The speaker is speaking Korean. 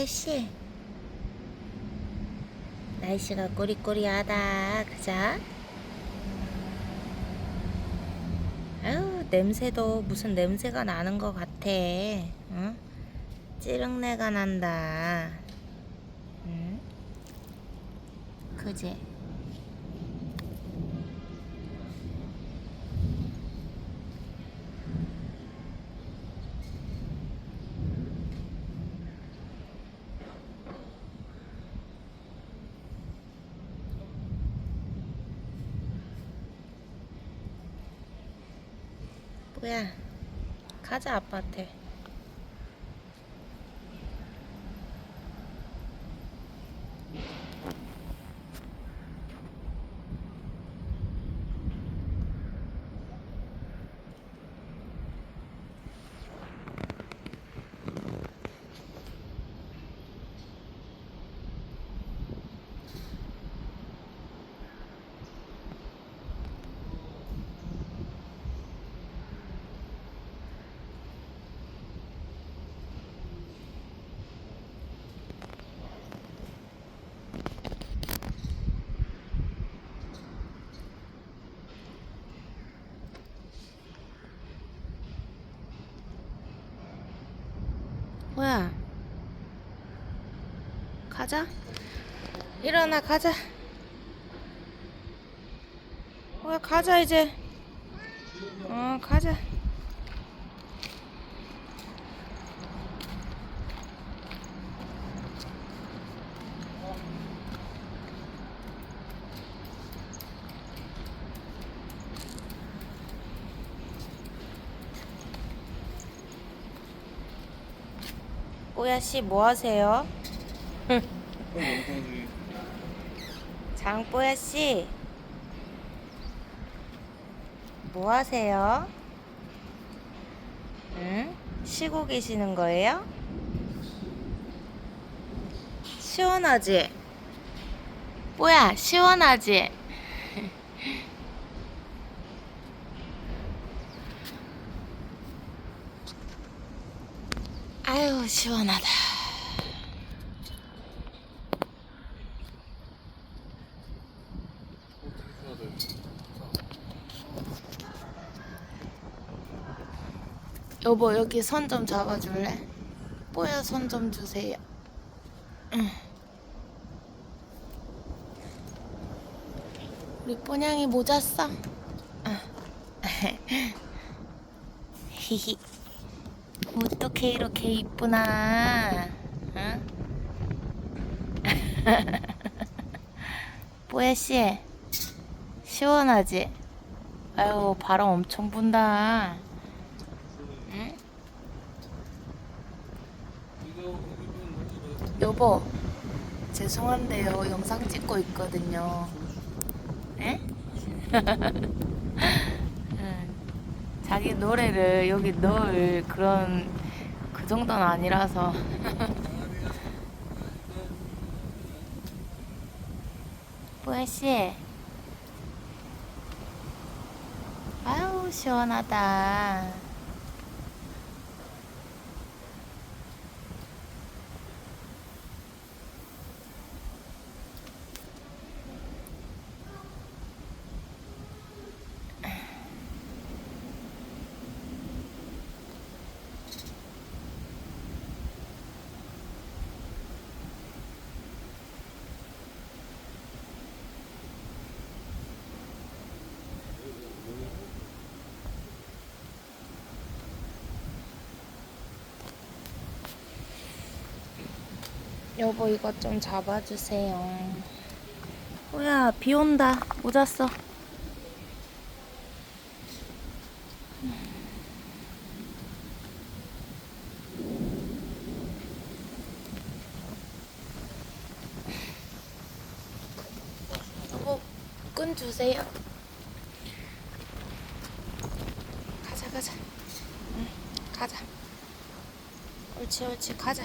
뽀야씨 날씨가 꼬리꼬리하다 그죠? 아유 냄새도 무슨 냄새가 나는 것 같아 응? 찌릉내가 난다 응? 그지? 뭐야 가자 아빠한테 뭐야? 가자. 일어나 가자. 뭐야 가자 이제. 어 가자 뽀야씨 뭐 하세요? 장뽀야씨 뭐 하세요? 응? 쉬고 계시는 거예요? 시원하지? 뽀야 시원하지? 시원하다 여보 여기 선좀 잡아줄래? 뽀야 손 좀 주세요 응. 우리 뽀냥이 모자 써? 응. 히히 어떻게 이렇게 이쁘나? 응? 뽀야 씨, 시원하지? 아유 바람 엄청 분다. 응? 여보, 죄송한데요 영상 찍고 있거든요. 에? 응. 자기 노래를 여기 넣을 그런 그 정도는 아니라서 뽀야씨 아유 시원하다 여보 이것 좀 잡아주세요. 뭐야 비 온다. 모자 써. 여보 끈 주세요. 가자 가자. 응, 가자. 옳지 옳지 가자